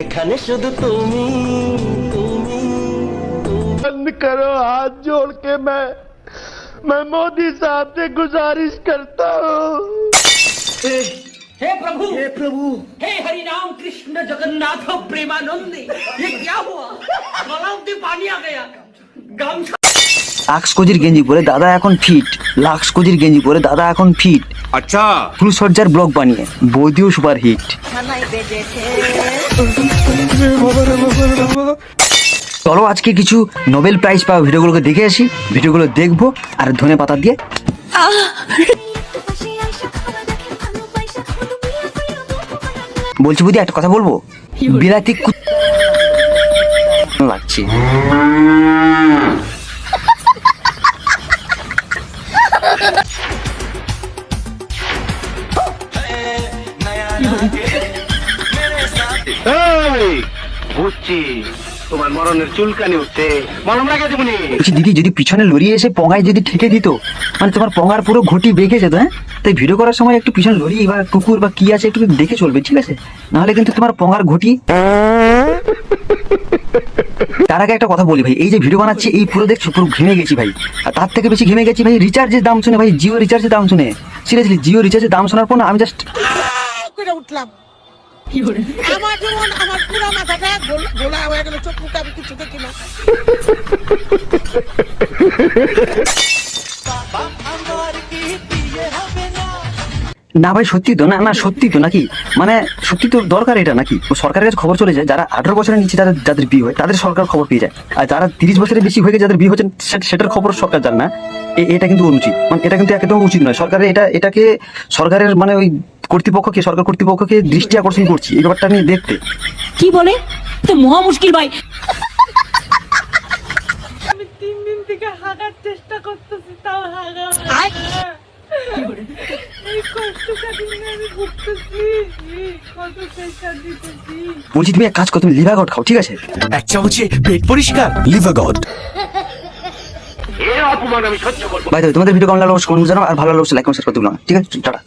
এখানে শুধু তুমি তুমি बंद करो हाथ जोड़ के मैं मैं मोदी साहब से गुजारिश करता हूँ हे प्रभु हे प्रभु हे हरि राम कृष्ण जगन्नाथ प्रेमानंद ये क्या हुआ गलाव में पानी आ गया गामछा লাক্স কোজির গেঞ্জি পরে দাদা এখন ফিট লাক্স কোজির গেঞ্জি পরে দাদা এখন ফিট। আচ্ছা। ফুলসজ্জার ব্লগ বানিয়ে বৌদিও সুপার হিট। চলো আজকে কিছু নোবেল প্রাইজ পাওয়া ভিডিওগুলোকে দেখে আসি ভিডিওগুলো দেখব আর ধনে পাতা দিয়ে। বলছি বুঝি একটা কথা বলব? বিলাতি লাগছে। দিদি, যদি পিছনে লড়িয়ে এসে পঙ্গায় যদি ঠেকে দিত মানে তোমার পঙ্গার পুরো ঘটি বেঁকে যেত হ্যাঁ? তাই ভিডিও করার সময় একটু পিছনে লড়ি বা কুকুর বা কি আছে একটু দেখে চলবে, ঠিক আছে? নাহলে কিন্তু তোমার পঙ্গার ঘটি তার আগে একটা কথা বলি ভাই, এই যে ভিডিও বানাচ্ছি, এই পুরো দেখছ, পুরো ঘেমে গেছি ভাই। আর তার থেকে বেশি ঘেমে গেছি ভাই রিচার্জের দাম শুনে ভাই, জিও রিচার্জের দাম শুনে। সিরিয়াসলি জিও রিচার্জের দাম শোনার পর না, আমি জাস্ট করে উঠলাম। আমার যেমন আমার পুরো মাথাটা গোলা হয়ে গেল চোখ মুখে আমি কিছু দেখি না। না ভাই সত্যি তো না না সত্যি তো নাকি? মানে সত্যি তো দরকার এটা নাকি? সরকারের কাছে খবর চলে যায় যারা আঠারো বছরের নিচে যাদের যাদের বিয়ে হয় তাদের সরকার খবর পেয়ে যায়। আর যারা তিরিশ বছরের বেশি হয়ে গেছে যাদের বিয়ে হচ্ছে সে- সেটার খবর সরকার জানে না। এ- এটা কিন্তু অনুচিত। মানে এটা কিন্তু একদম উচিত নয়। সরকারের এটা এটাকে সরকারের মানে ওই কর্তৃপক্ষকে সরকার কর্তৃপক্ষকে দৃষ্টি আকর্ষণ করছি এই ব্যাপারটা আমি দেখতে। কি বলে? তো মহা মুশকিল ভাই। আমি তিন দিন থেকে হাগার চেষ্টা করতেছি তাও হাগা বলছি তুমি এক কাজ করো তুমি খাও ঠিক আছে? এক চামচে পেট পরিষ্কার ভাই তোমাদের ভিডিও কেমন লাগল? জানাও আর ভালো লাগল লাইক কমেন্ট শেয়ার ঠিক আছে? টাটা।